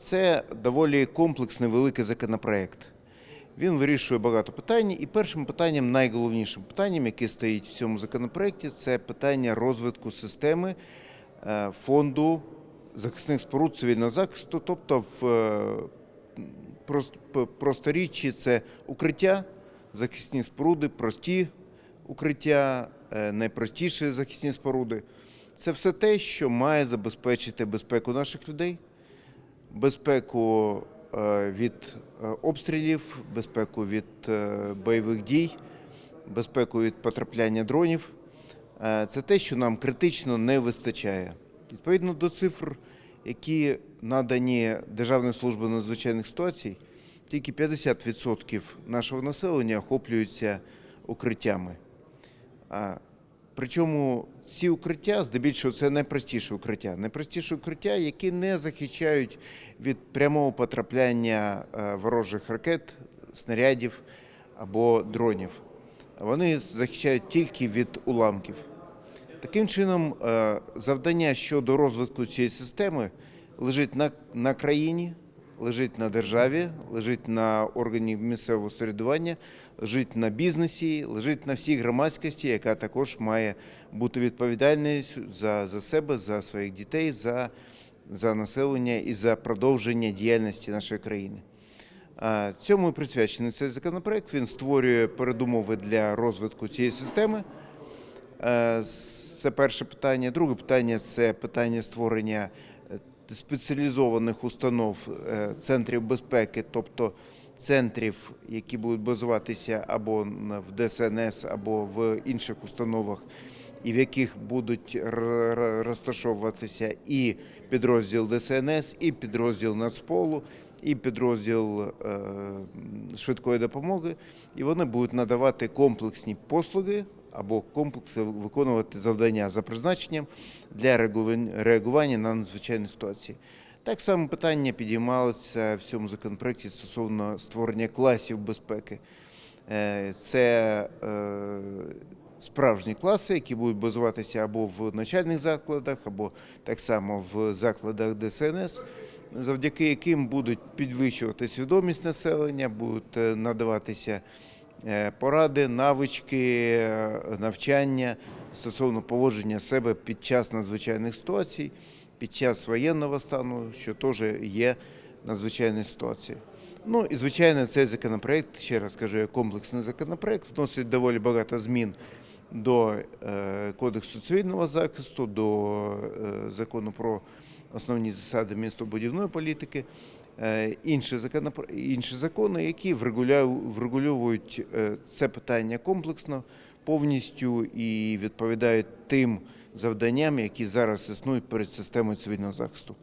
Це доволі комплексний великий законопроект. Він вирішує багато питань, і першим питанням, найголовнішим питанням, яке стоїть в цьому законопроекті, це питання розвитку системи е, фонду захисних споруд цивільного захисту, тобто в е, просторіччі це укриття, захисні споруди, прості укриття, е, найпростіші захисні споруди. Це все те, що має забезпечити безпеку наших людей, безпеку е, від е, обстрілів, безпеку від е, бойових дій, безпеку від потрапляння дронів. Це те, що нам критично не вистачає. Відповідно до цифр, які надані Державною службою надзвичайних ситуацій, тільки 50% нашого населення охоплюються укриттями. Причому ці укриття, здебільшого, це найпростіші укриття. Найпростіші укриття, які не захищають від прямого потрапляння е, ворожих ракет, снарядів або дронів. Вони захищають тільки від уламків. Таким чином, е, завдання щодо розвитку цієї системи лежить на, на країні, лежить на державі, лежить на органі місцевого самоврядування, лежить на бізнесі, лежить на всій громадськості, яка також має бути відповідальною за, за себе, за своїх дітей, за, за населення і за продовження діяльності нашої країни. Цьому і присвячений цей законопроект. Він створює передумови для розвитку цієї системи. Е, Це перше питання. Друге питання це питання створення спеціалізованих установ е, центрів безпеки, тобто центрів, які будуть базуватися або в ДСНС, або в інших установах, і в яких будуть розташовуватися і підрозділ ДСНС, і підрозділ Нацполу, і підрозділ е, швидкої допомоги, і вони будуть надавати комплексні послуги або комплекси виконувати завдання за призначенням для реагування на надзвичайні ситуації. Так само питання підіймалося в цьому законопроекті стосовно створення класів безпеки. Е, Це е, справжні класи, які будуть базуватися або в навчальних закладах, або так само в закладах ДСНС, завдяки яким будуть підвищувати свідомість населення, будуть е, надаватися поради, навички, е, навчання стосовно поводження себе під час надзвичайних ситуацій, під час воєнного стану, що теж є надзвичайною ситуацією. Ну і звичайно, цей законопроект, ще раз кажу, комплексний законопроект, вносить доволі багато змін до е, Кодексу цивільного захисту, до е, закону про основні засади містобудівної політики, е, інші, законопро- інші закони, які врегульовують е, це питання комплексно, повністю і відповідають тим завданням, які зараз існують перед системою цивільного захисту.